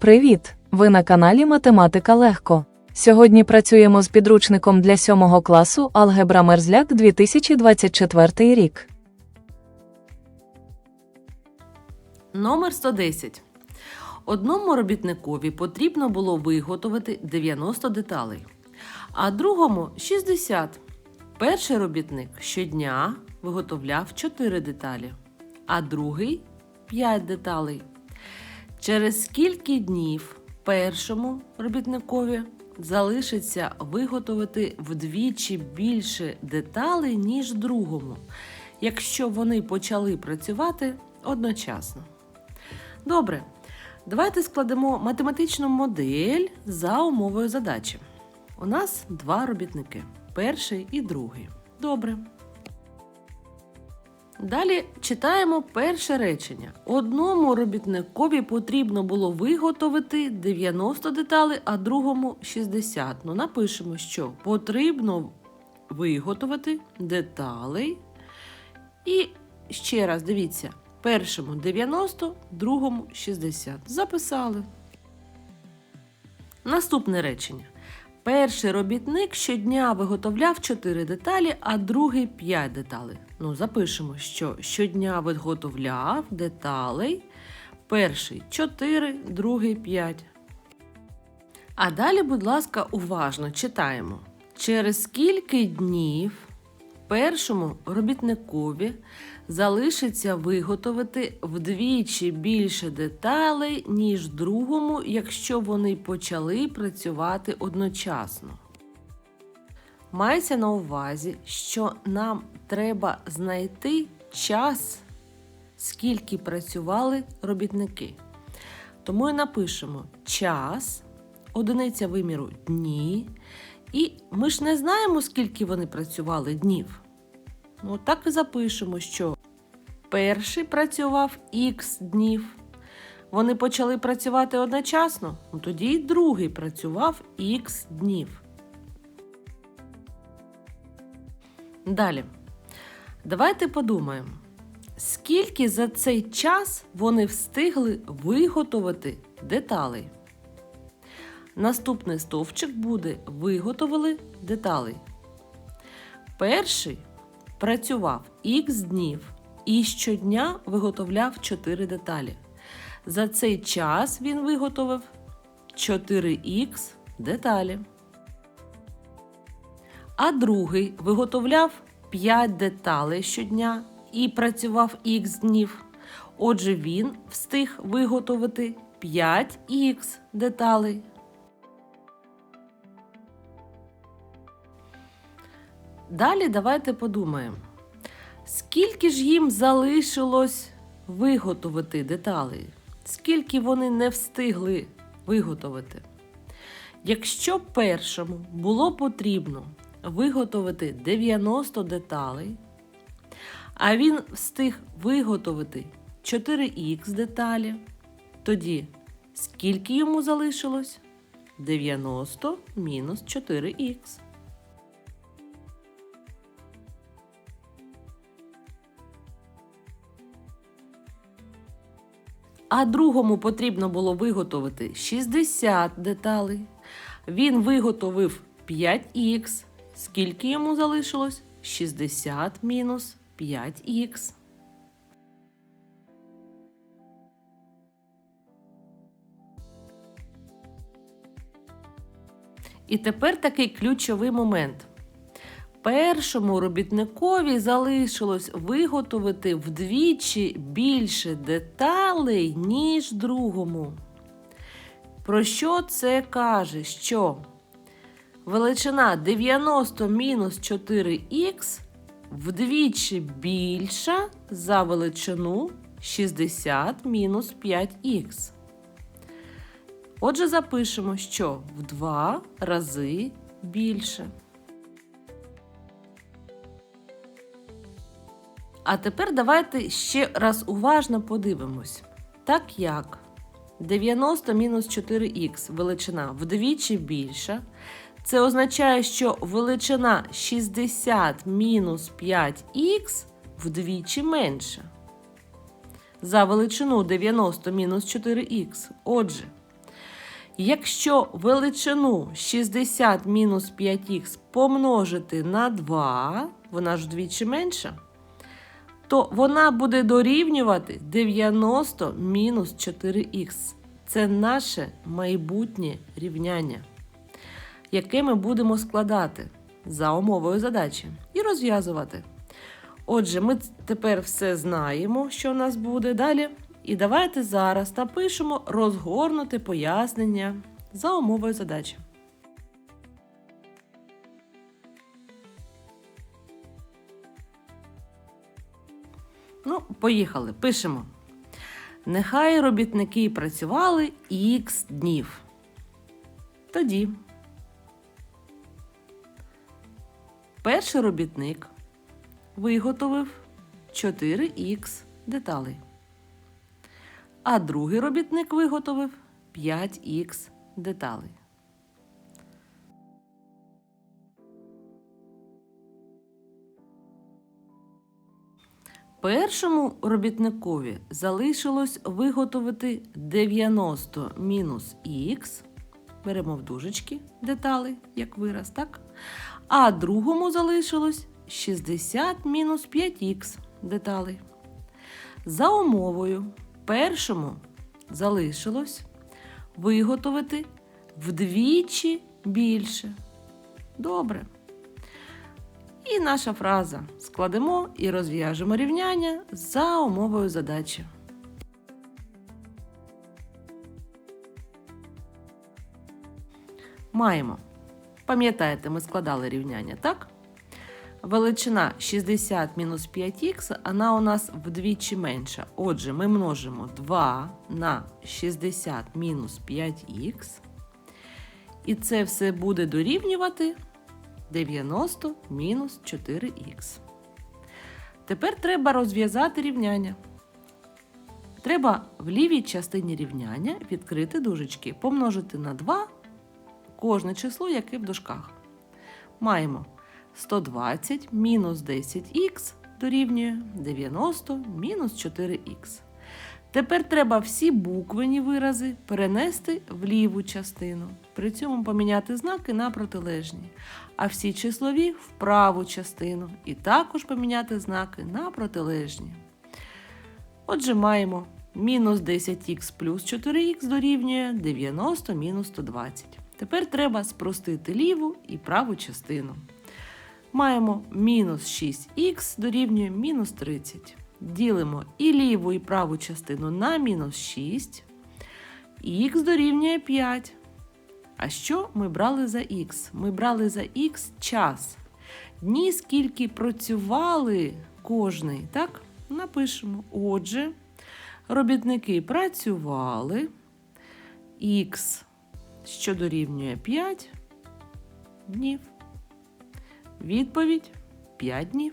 Привіт! Ви на каналі Математика Легко. Сьогодні працюємо з підручником для 7 класу Алгебра Мерзляк 2024 рік. Номер 110. Одному робітникові потрібно було виготовити 90 деталей, а другому 60. Перший робітник щодня виготовляв 4 деталі, а другий 5 деталей. Через скільки днів першому робітникові залишиться виготовити вдвічі більше деталей, ніж другому, якщо вони почали працювати одночасно. Добре, давайте складемо математичну модель за умовою задачі. У нас два робітники перший і другий. Добре. Далі читаємо перше речення. Одному робітникові потрібно було виготовити 90 деталей, а другому 60. Ну, напишемо, що потрібно виготовити деталей. І ще раз дивіться: першому 90, другому 60. Записали. Наступне речення. Перший робітник щодня виготовляв 4 деталі, а другий 5 деталей. Ну, запишемо, що щодня виготовляв деталей. Перший 4, другий 5. А далі, будь ласка, уважно читаємо. Через скільки днів першому робітникові залишиться виготовити вдвічі більше деталей, ніж другому, якщо вони почали працювати одночасно. Мається на увазі, що нам треба знайти час, скільки працювали робітники. Тому і напишемо час, одиниця виміру дні, і ми ж не знаємо, скільки вони працювали днів. Ну, так і запишемо, що перший працював х днів. Вони почали працювати одночасно, ну, тоді і другий працював х днів. Далі. Давайте подумаємо, скільки за цей час вони встигли виготовити деталей. Наступний стовпчик буде виготовили деталей. Перший працював х днів і щодня виготовляв 4 деталі. За цей час він виготовив 4х деталі. А другий виготовляв 5 деталей щодня і працював х днів. Отже, він встиг виготовити 5х деталей. Далі давайте подумаємо, скільки ж їм залишилось виготовити деталей? Скільки вони не встигли виготовити? Якщо першому було потрібно виготовити 90 деталей, а він встиг виготовити 4х деталі, тоді скільки йому залишилось? 90 мінус 4х. А другому потрібно було виготовити 60 деталей. Він виготовив 5х. Скільки йому залишилось? 60 мінус 5х. І тепер такий ключовий момент. Першому робітникові залишилось виготовити вдвічі більше деталей, ніж другому. Про що це каже? Що величина 90 мінус 4х вдвічі більша за величину 60 мінус 5х. Отже, запишемо, що в два рази більше. А тепер давайте ще раз уважно подивимось. Так як 90 мінус 4х величина вдвічі більша, це означає, що величина 60 мінус 5х вдвічі менша. За величину 90 мінус 4х. Отже, Якщо величину 60-5х помножити на 2, вона ж вдвічі менша, то вона буде дорівнювати 90 мінус 4х. Це наше майбутнє рівняння, яке ми будемо складати за умовою задачі і розв'язувати. Отже, ми тепер все знаємо, що в нас буде далі. І давайте зараз напишемо розгорнути пояснення за умовою задачі. Ну, поїхали, пишемо. Нехай робітники працювали х днів. Тоді перший робітник виготовив 4х деталей, а другий робітник виготовив 5х деталей. Першому робітникові залишилось виготовити 90 мінус х, беремо в дужечки деталі, як вираз, так? А другому залишилось 60 мінус 5х деталей. За умовою, першому залишилось виготовити вдвічі більше. Добре. І наша фраза складемо і розв'яжемо рівняння за умовою задачі. Маємо. Пам'ятаєте, ми складали рівняння, так? Величина 60 мінус 5х, вона у нас вдвічі менша. Отже, ми множимо 2 на 60 мінус 5х. І це все буде дорівнювати 90 мінус 4х. Тепер треба розв'язати рівняння. Треба в лівій частині рівняння відкрити дужечки, помножити на 2 кожне число, яке в дужках. Маємо 120 мінус 10х дорівнює 90 мінус 4х. Тепер треба всі буквені вирази перенести в ліву частину. При цьому поміняти знаки на протилежні, а всі числові в праву частину. І також поміняти знаки на протилежні. Отже, маємо мінус 10х плюс 4х дорівнює 90 мінус 120. Тепер треба спростити ліву і праву частину. Маємо мінус 6х дорівнює мінус 30. Ділимо і ліву, і праву частину на мінус 6. Х дорівнює 5. А що ми брали за х? Ми брали за х час. Дні, скільки працювали кожний, так? Напишемо. Отже, робітники працювали х, що дорівнює 5 днів. Відповідь 5 днів.